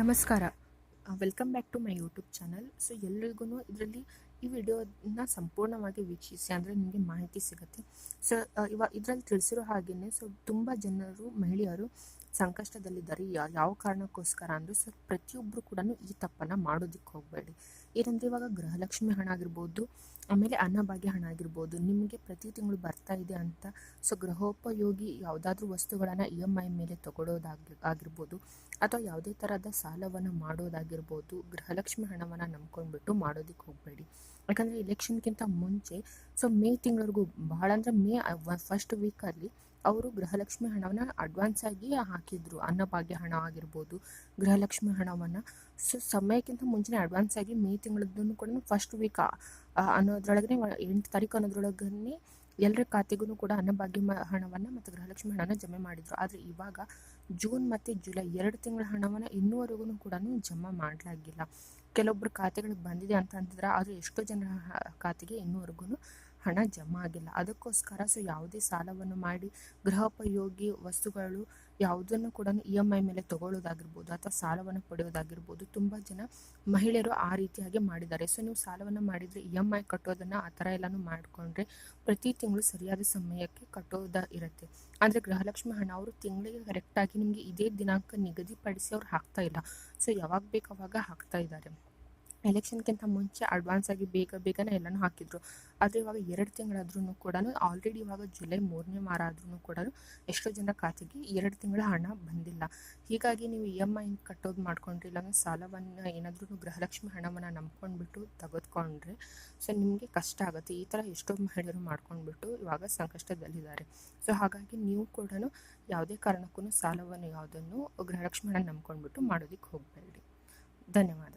ನಮಸ್ಕಾರ. Welcome back to my YouTube channel so ಎಲ್ರಿಗೂ ಇದರಲ್ಲಿ ಈ ವಿಡಿಯೋನ ಸಂಪೂರ್ಣವಾಗಿ ವೀಕ್ಷಿಸಿ, ಅಂದರೆ ನಿಮಗೆ ಮಾಹಿತಿ ಸಿಗುತ್ತೆ. ಸೊ ಇವಾಗ ಇದರಲ್ಲಿ ತಿಳಿಸಿರೋ ಹಾಗೆಯೇ ಸೊ ತುಂಬ ಜನರು, ಮಹಿಳೆಯರು ಸಂಕಷ್ಟದಲ್ಲಿದ್ದಾರೆ. ಯಾವ ಯಾವ ಕಾರಣಕ್ಕೋಸ್ಕರ ಅಂದರೆ ಸೊ ಪ್ರತಿಯೊಬ್ಬರು ಕೂಡ ಈ ತಪ್ಪನ್ನು ಮಾಡೋದಕ್ಕೆ ಹೋಗಬೇಡಿ. ಏನಂದರೆ, ಇವಾಗ ಗೃಹಲಕ್ಷ್ಮಿ ಹಣ ಆಗಿರ್ಬೋದು, ಆಮೇಲೆ ಅನ್ನಭಾಗ್ಯ ಹಣ ಆಗಿರ್ಬೋದು, ನಿಮಗೆ ಪ್ರತಿ ತಿಂಗಳು ಬರ್ತಾ ಇದೆ ಅಂತ ಸೊ ಗೃಹೋಪಯೋಗಿ ಯಾವುದಾದ್ರೂ ವಸ್ತುಗಳನ್ನು ಇ ಎಂ ಐ ಮೇಲೆ ತಗೊಳ್ಳೋದಾಗಿ ಆಗಿರ್ಬೋದು, ಅಥವಾ ಯಾವುದೇ ಥರದ ಸಾಲವನ್ನು ಮಾಡೋದಾಗಿರ್ಬೋದು, ಗೃಹಲಕ್ಷ್ಮಿ ಹಣವನ್ನು ನಂಬ್ಕೊಂಡ್ಬಿಟ್ಟು ಮಾಡೋದಕ್ಕೆ ಹೋಗಬೇಡಿ. ಯಾಕಂದರೆ ಇಲೆಕ್ಷನ್ಗಿಂತ ಮುಂಚೆ ಸೊ ಮೇ ತಿಂಗಳವರೆಗೂ ಬಹಳ ಅಂದರೆ ಮೇ ಫಸ್ಟ್ ವೀಕಲ್ಲಿ ಅವರು ಗೃಹಲಕ್ಷ್ಮಿ ಹಣವನ್ನು ಅಡ್ವಾನ್ಸ್ ಆಗಿ ಹಾಕಿದ್ರು. ಅನ್ನಭಾಗ್ಯ ಹಣ ಆಗಿರ್ಬೋದು, ಗೃಹಲಕ್ಷ್ಮಿ ಹಣವನ್ನು. ಸೊ ಸಮಯಕ್ಕಿಂತ ಮುಂಚೆನೇ ಅಡ್ವಾನ್ಸ್ ಆಗಿ ಮೇ ತಿಂಗಳದ್ದು ಕೂಡ ಫಸ್ಟ್ ವೀಕ್ ಅನ್ನೋದ್ರೊಳಗನೆ ಎಂಟು ತಾರೀಕು ಅನ್ನೋದ್ರೊಳಗನೆ ಎಲ್ಲರ ಖಾತೆಗೂ ಕೂಡ ಅನ್ನಭಾಗ್ಯ ಹಣವನ್ನು ಮತ್ತು ಗೃಹಲಕ್ಷ್ಮಿ ಹಣನ ಜಮೆ ಮಾಡಿದ್ರು. ಆದರೆ ಇವಾಗ ಜೂನ್ ಮತ್ತು ಜುಲೈ ಎರಡು ತಿಂಗಳ ಹಣವನ್ನು ಇನ್ನೂವರೆಗೂ ಕೂಡ ಜಮಾ ಮಾಡಲಾಗಿಲ್ಲ. ಕೆಲವೊಬ್ಬರು ಖಾತೆಗಳಿಗೆ ಬಂದಿದೆ ಅಂತ ಅಂತಿದ್ರೆ ಆದರೆ ಎಷ್ಟೋ ಜನರ ಖಾತೆಗೆ ಇನ್ನೂವರೆಗೂ ಹಣ ಜಮಾ ಆಗಿಲ್ಲ. ಅದಕ್ಕೋಸ್ಕರ ಸೊ ಯಾವುದೇ ಸಾಲವನ್ನು ಮಾಡಿ ಗೃಹೋಪಯೋಗಿ ವಸ್ತುಗಳು ಯಾವುದನ್ನು ಕೂಡ ಇ ಎಂ ಐ ಮೇಲೆ ತಗೊಳ್ಳೋದಾಗಿರ್ಬೋದು ಅಥವಾ ಸಾಲವನ್ನು ಪಡೆಯೋದಾಗಿರ್ಬೋದು ತುಂಬ ಜನ ಮಹಿಳೆಯರು ಆ ರೀತಿಯಾಗಿ ಮಾಡಿದ್ದಾರೆ. ಸೊ ನೀವು ಸಾಲವನ್ನು ಮಾಡಿದರೆ ಇ ಎಂ ಐ ಕಟ್ಟೋದನ್ನು ಆ ಥರ ಎಲ್ಲನೂ ಮಾಡಿಕೊಂಡ್ರೆ ಪ್ರತಿ ತಿಂಗಳು ಸರಿಯಾದ ಸಮಯಕ್ಕೆ ಕಟ್ಟೋದ ಇರುತ್ತೆ. ಆದರೆ ಗೃಹಲಕ್ಷ್ಮಿ ಹಣ ಅವರು ತಿಂಗಳಿಗೆ ಕರೆಕ್ಟಾಗಿ ನಿಮಗೆ ಇದೇ ದಿನಾಂಕ ನಿಗದಿಪಡಿಸಿ ಅವ್ರು ಹಾಕ್ತಾ ಇಲ್ಲ. ಸೊ ಯಾವಾಗ ಬೇಕು ಅವಾಗ ಹಾಕ್ತಾ ಇದ್ದಾರೆ. ಎಲೆಕ್ಷನ್ಗಿಂತ ಮುಂಚೆ ಅಡ್ವಾನ್ಸ್ ಆಗಿ ಬೇಗ ಬೇಗನೆ ಎಲ್ಲನೂ ಹಾಕಿದ್ರು. ಆದರೆ ಇವಾಗ ಎರಡು ತಿಂಗಳಾದ್ರೂ ಕೂಡ ಆಲ್ರೆಡಿ ಇವಾಗ ಜುಲೈ ಮೂರನೇ ವಾರ ಆದ್ರೂ ಕೂಡ ಎಷ್ಟೋ ಜನ ಖಾತೆಗೆ ಎರಡು ತಿಂಗಳ ಹಣ ಬಂದಿಲ್ಲ. ಹೀಗಾಗಿ ನೀವು ಇ ಎಂ ಐ ಕಟ್ಟೋದು ಮಾಡ್ಕೊಂಡ್ರಿ, ಇಲ್ಲಾಂದ್ರೆ ಸಾಲವನ್ನು ಏನಾದ್ರೂ ಗೃಹಲಕ್ಷ್ಮಿ ಹಣವನ್ನು ನಂಬ್ಕೊಂಡ್ಬಿಟ್ಟು ತೆಗೆದುಕೊಂಡ್ರೆ, ಸೊ ನಿಮಗೆ ಕಷ್ಟ ಆಗುತ್ತೆ. ಈ ಥರ ಎಷ್ಟೋ ಮಹಿಳೆಯರು ಮಾಡ್ಕೊಂಡ್ಬಿಟ್ಟು ಇವಾಗ ಸಂಕಷ್ಟದಲ್ಲಿದ್ದಾರೆ. ಸೊ ಹಾಗಾಗಿ ನೀವು ಕೂಡ ಯಾವುದೇ ಕಾರಣಕ್ಕೂ ಸಾಲವನ್ನು ಯಾವುದನ್ನು ಗೃಹಲಕ್ಷ್ಮಿ ಹಣ ನಂಬ್ಕೊಂಡ್ಬಿಟ್ಟು ಮಾಡೋದಕ್ಕೆ ಹೋಗಬೇಡಿ. ಧನ್ಯವಾದ.